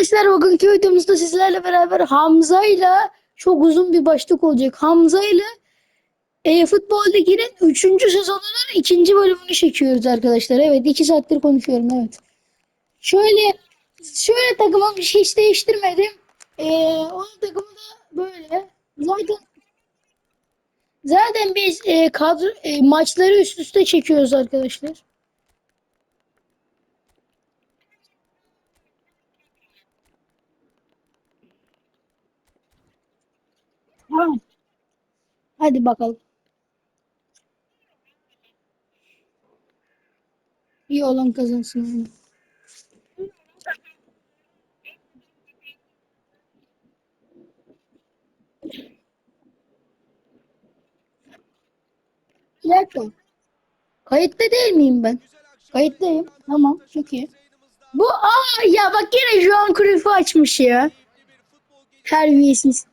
arkadaşlar bugünkü videomuzda sizlerle beraber Hamza ile çok uzun bir başlık olacak. Hamza ile e, Futbol Ligi'nin 3. sezonunun 2. bölümünü çekiyoruz arkadaşlar. Evet 2 saattir konuşuyorum evet. Şöyle şöyle takıma bir şey hiç değiştirmedim. E, onun takımı da böyle. Zaten zaten biz e, kadro e, maçları üst üste çekiyoruz arkadaşlar. Tamam. Hadi bakalım. İyi olan kazansın. yani. Bir dakika. Kayıtta değil miyim ben? Kayıttayım. Tamam. Çok iyi. Bu aa ya bak yine Johan Cruyff'u açmış ya. Terbiyesiz.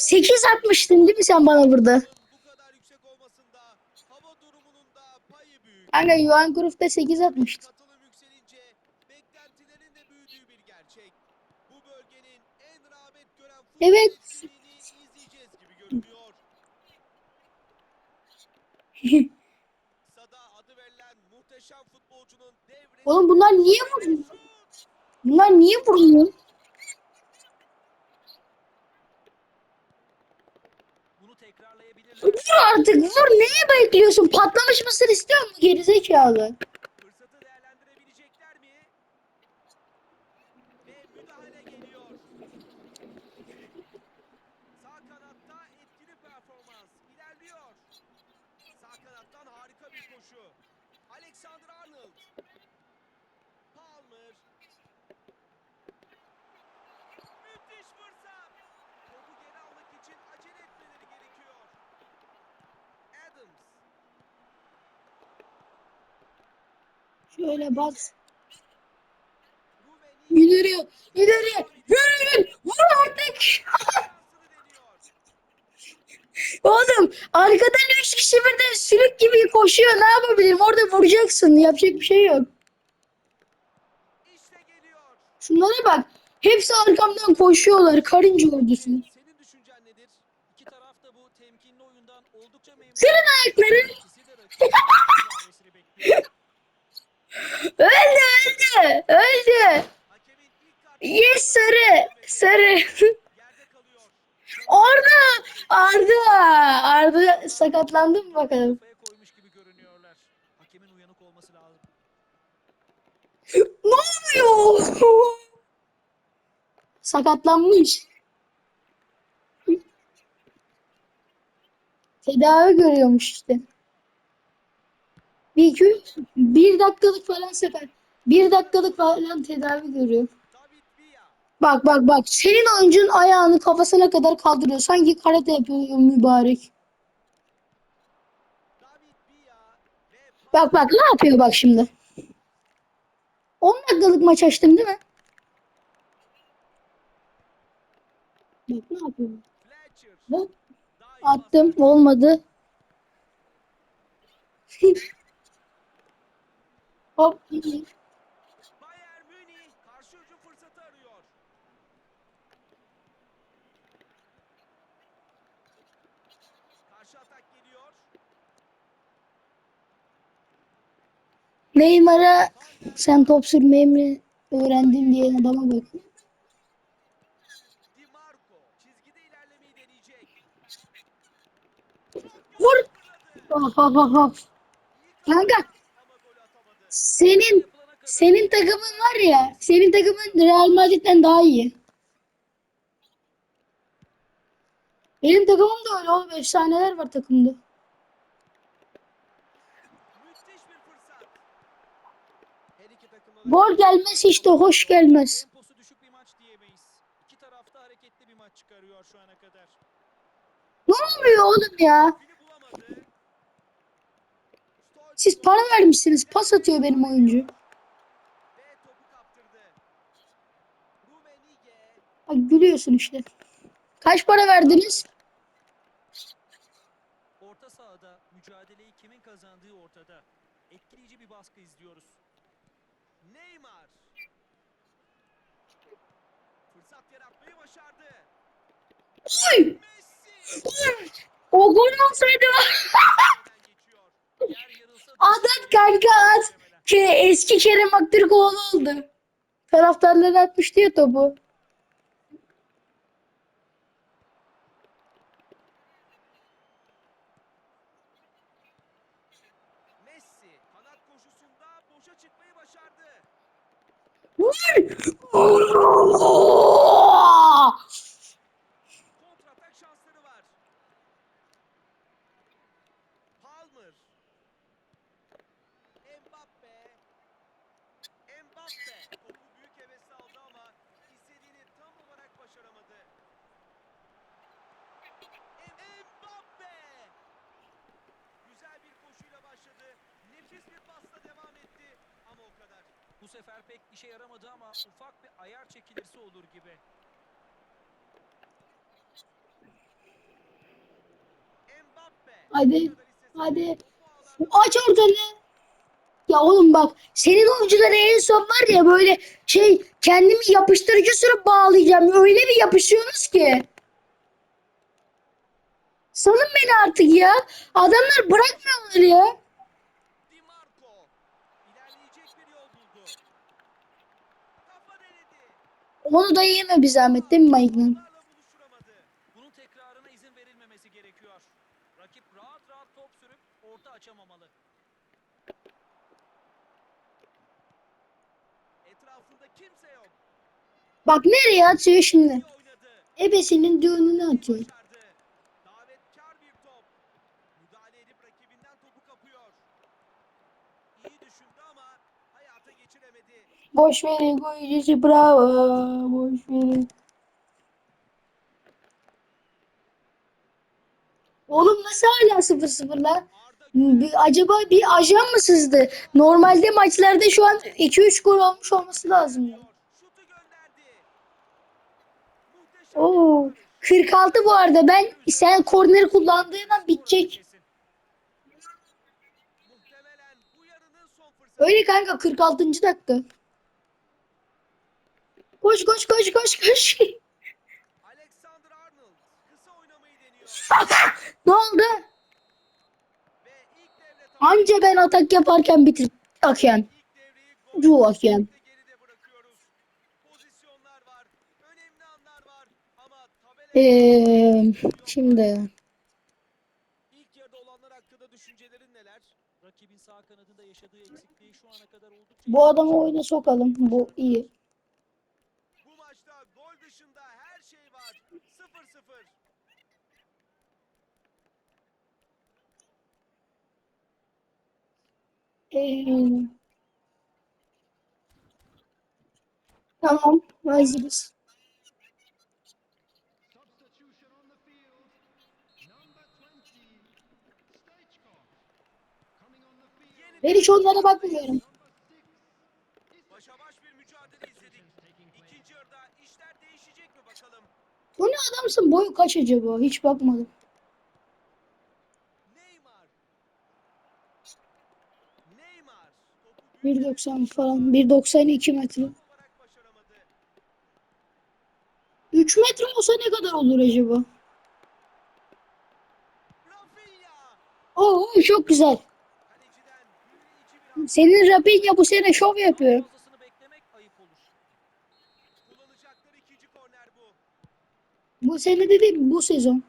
8 atmıştın değil mi sen bana burada? Bu kadar yüksek olmasında hava durumunun da payı büyük. Kanka Johan Cruyff de 8 atmıştı. Katılım yükselince beklentilerin de büyüdüğü bir gerçek. Bu bölgenin en rağbet gören futbol Evet. etkinliğini izleyeceğiz gibi görünüyor. Sada adı verilen muhteşem futbolcunun devre Oğlum bunlar niye vuruyor? Bunlar niye vuruyor? Bunu tekrarlayabilirler. Vur artık vur. Neye bekliyorsun? Patlamış mısır istiyor mu gerizekalı? Fırsatı değerlendirebilecekler mi? Ve müdahale geliyor. Sağ kanatta etkili performans ilerliyor. Sağ kanattan harika bir koşu. Alexander Arnold. Palmer. Müthiş fırsat. Topu geri almak için acele etmeleri gerekiyor. Adams. Şöyle bas. İleri. İleri. Yürüyün. Vur artık. Oğlum arkadan 3 kişi birden sülük gibi koşuyor. Ne yapabilirim? Orada vuracaksın. Yapacak bir şey yok. Şunlara bak. Hepsi arkamdan koşuyorlar. Karınca ordusu. Senin ayakların. Öldü öldü. Öldü. Yes sarı. Sarı. kalıyor. Arda. Arda. Sakatlandı mı bakalım? Ne oluyor? Sakatlanmış. Tedavi görüyormuş işte. Bir iki, bir dakikalık falan sefer. Bir dakikalık falan tedavi görüyor. Bak bak bak. Senin oyuncun ayağını kafasına kadar kaldırıyor. Sanki karate yapıyor mübarek. Bak bak ne yapıyor bak şimdi. 10 dakikalık maç açtım değil mi? Bak ne yapıyor. Fletcher. Bak attım olmadı. Hop. Bayern Münih karşı hücum fırsatı arıyor. Karşı atak geliyor. Neymar'a sen top sürmeyi mi öğrendin diye adama bak. Di Marco çizgide ilerlemeyi deneyecek. Vur. Ha ha ha ha. Kanka. Senin senin takımın var ya senin takımın Real Madrid'den daha iyi. Benim takımım da öyle oğlum efsaneler var takımda. Gol gelmez işte hoş gelmez. Ne oluyor oğlum ya? Siz para vermişsiniz. Pas atıyor benim oyuncu. Bak gülüyorsun işte. Kaç para verdiniz? Orta sahada mücadeleyi kimin kazandığı ortada. Etkileyici bir baskı izliyoruz. Neymar. yaratmayı başardı. Oy! O gol olsaydı Adat kanka at. Ke eski Kerem Aktürkoğlu oldu. Taraftarlar atmıştı ya topu. Messi yaramadı ama ufak bir ayar çekilirse olur gibi. Hadi, hadi. Aç ortanı. Ya oğlum bak senin oyunculara en son var ya böyle şey kendimi yapıştırıcı sürüp bağlayacağım. Öyle bir yapışıyorsunuz ki. Salın beni artık ya. Adamlar bırakmıyorlar ya. Di Marco ilerleyecek bir yol buldu. Kafa denedi. Onu da yeme bir zahmet değil mi Mike'ın? Onlarla buluşturamadı. Bunun tekrarına izin verilmemesi gerekiyor. Rakip rahat rahat top sürüp orta açamamalı. Etrafında kimse yok. Bak nereye atıyor şimdi? Ebesinin düğününü atıyor. Başardı. Davetkar bir top. Müdahale edip rakibinden topu kapıyor. İyi düşündü ama hayata geçiremedi. Boş verin koyucusu bravo. Boş verin. Oğlum nasıl hala 0-0 lan? Bir- acaba bir ajan mı sızdı? Normalde maçlarda şu an 2-3 gol olmuş olması lazım. Oo, bir kurtarış. 46 bu arada. Ben sen korneri kullandığın an bitecek. Öyle kanka 46. dakika. Koş koş koş koş koş. Alexander Arnold kısa oynamayı deniyor. ne oldu? Anca ben atak yaparken bitir. Gol Bu tabela Ee, şimdi ilk yarıda olanlar hakkında düşüncelerin neler? Rakibin sağ kanadında yaşadığı eksikliği şu ana kadar oldukça bu adamı oyuna sokalım. Bu iyi. Bu maçta gol dışında her şey var. 0-0. Tamam. Hazırız. Substitution on the field. Number 20, Stoichkov. Coming on the field. Ben hiç onlara bakmıyorum. Başa baş bir mücadele izledik. İkinci yarıda işler değişecek mi bakalım? Bu ne adamsın? Boyu kaç acaba? Hiç bakmadım. Neymar. Neymar. Topu büyük 1.90 falan. 1.92 metre. tam olarak başaramadı. 3 metre olsa ne kadar olur acaba? Oo çok güzel. Senin Rafinha bu sene şov yapıyor. bu. Sene dedim bu sezon.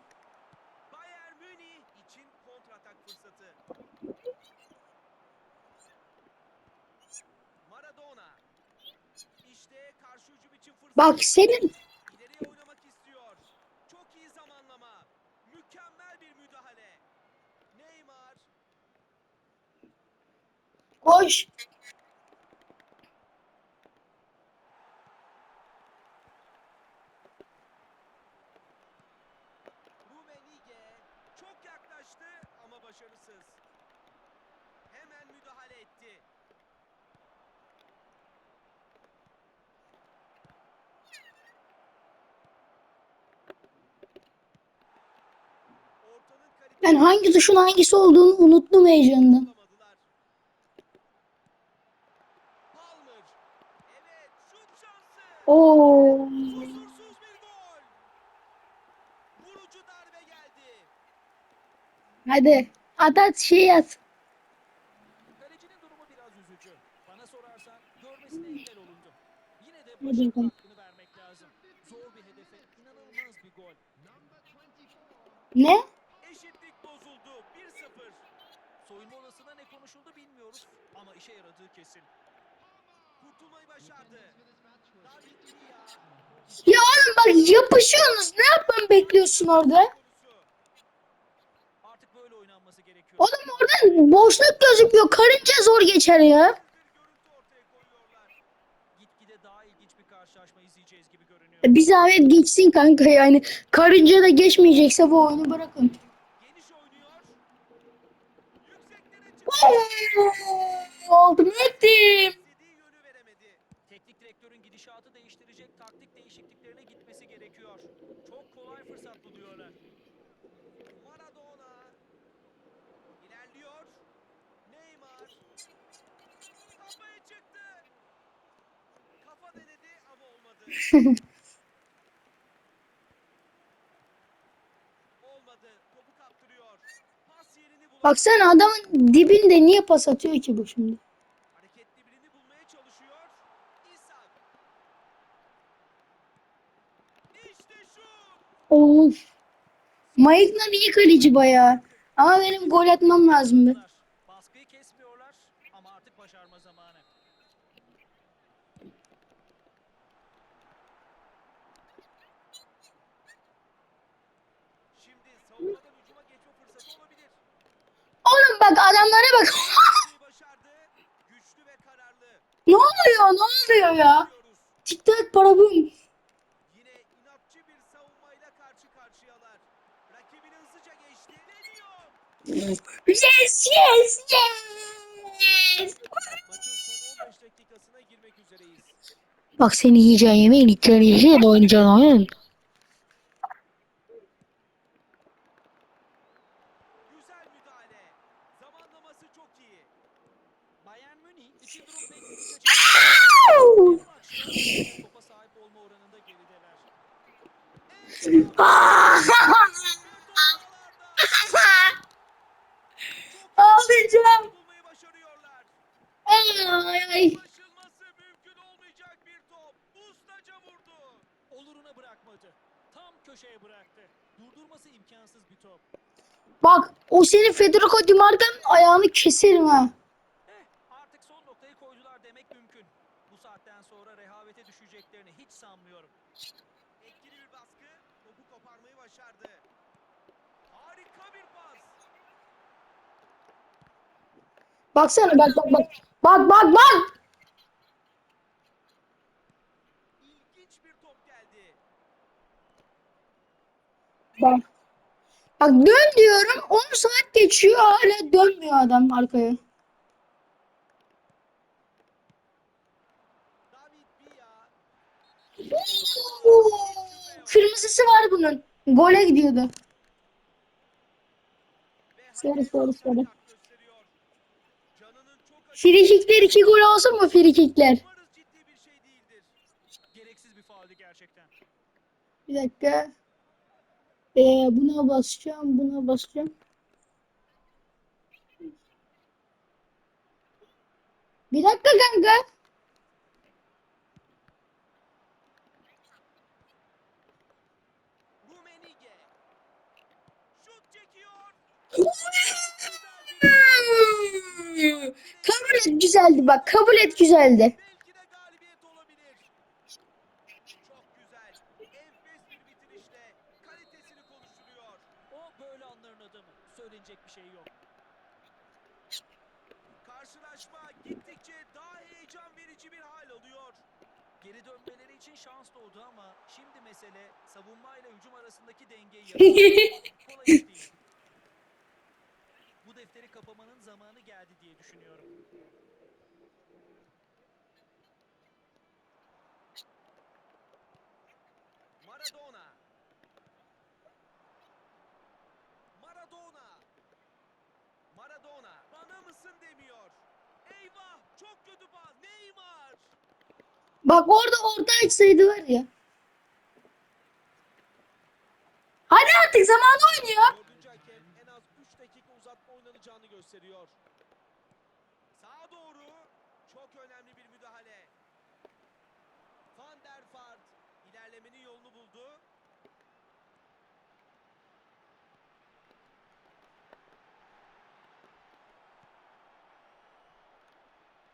Bayern Münih için kontratak fırsatı. Maradona. İşte karşı hücum için fırsat. Bak senin koş. Rumenige çok yaklaştı ama başarısız. Ben hangi tuşun hangisi olduğunu unuttum heyecandan. Oo. Hadi. At at şey at. Ne? Kesin. Kurtulmayı başardı. Ya oğlum bak yapışıyorsunuz. Ne yapmamı bekliyorsun orada? Artık böyle oynanması gerekiyor. Oğlum oradan boşluk gözüküyor. Karınca zor geçer ya. Gitgide daha ilginç bir karşılaşma izleyeceğiz gibi görünüyor. Bir zahmet geçsin kanka yani. Karınca da geçmeyecekse bu oyunu bırakın. Geniş oynuyor. Çıktı. Aldım veremedi. Teknik direktörün gidişatı değiştirecek taktik değişikliklerine gitmesi gerekiyor. Çok kolay fırsat buluyorlar. Maradona. İlerliyor. Neymar. Kafaya çıktı. Kafa denedi ama olmadı. Topu kaptırıyor. Pas yerini bulamadı. Baksana adamın dibinde niye pas atıyor ki bu şimdi? Of. Maiknan iyi kaleci bayağı. Ama benim gol atmam lazımdı. Baskıyı kesmiyorlar ama artık başarma zamanı. Şimdi savunmadan hücuma geçme fırsatı olabilir. Oğlum bak adamlara bak. Ne oluyor? Ne oluyor ya? Diyoruz. TikTok para bum. Yine inatçı bir savunmayla karşı karşıyalar. Rakibini hızlıca geçti. Deniyor. Yes yes yes. Maçın son 15 dakikasına girmek üzereyiz. Bak seni yiyeceğin yemeğin ilkleri yiyeceğin oynayacağın oyun. Senin Federico Di ayağını keserim ha. Eh artık son noktayı koydular demek mümkün. Bu saatten sonra rehavete düşeceklerini hiç sanmıyorum. Etkili bir baskı. Topu koparmayı başardı. Harika bir pas. Baksana bak bak bak. Bak bak bak. İlginç bir top geldi. Bak. Bak dön diyorum 10 saat geçiyor hala dönmüyor adam arkaya. Kırmızısı var bunun. Gole gidiyordu. Sarı, sarı, sarı. Frikikler 2 gol olsun mu frikikler? Bir dakika. Ee, buna basacağım, buna basacağım. Bir dakika kanka. Kabul et güzeldi bak, kabul et güzeldi. Belki de galibiyet olabilir. Çok güzel. Enfes bir bitirişle kalitesini konuşturuyor. O böyle anların adamı. Söylenecek bir şey yok. Karşılaşma gittikçe daha heyecan verici bir hal alıyor. Geri dönmeleri için şans doğdu ama şimdi mesele savunmayla hücum arasındaki dengeyi yakalamak. Bu defteri kapamanın zamanı geldi diye düşünüyorum. Maradona. Maradona. Maradona. Bana mısın demiyor. Eyvah çok kötü pas. Neymar. Bak orada orta açsaydı var ya. Hadi artık zaman oynuyor. En az 3 dakika gösteriyor. Sağa doğru çok önemli bir müdahale. Van der Vaart ilerlemenin yolunu buldu.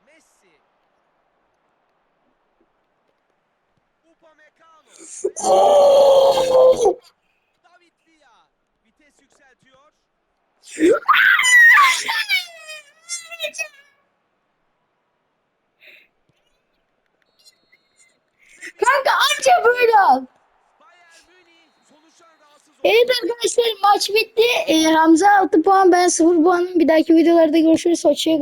Messi. Kanka anca böyle al. Evet arkadaşlar maç bitti. Ee, Hamza 6 puan ben 0 puanım. Bir dahaki videolarda görüşürüz. Hoşçakalın.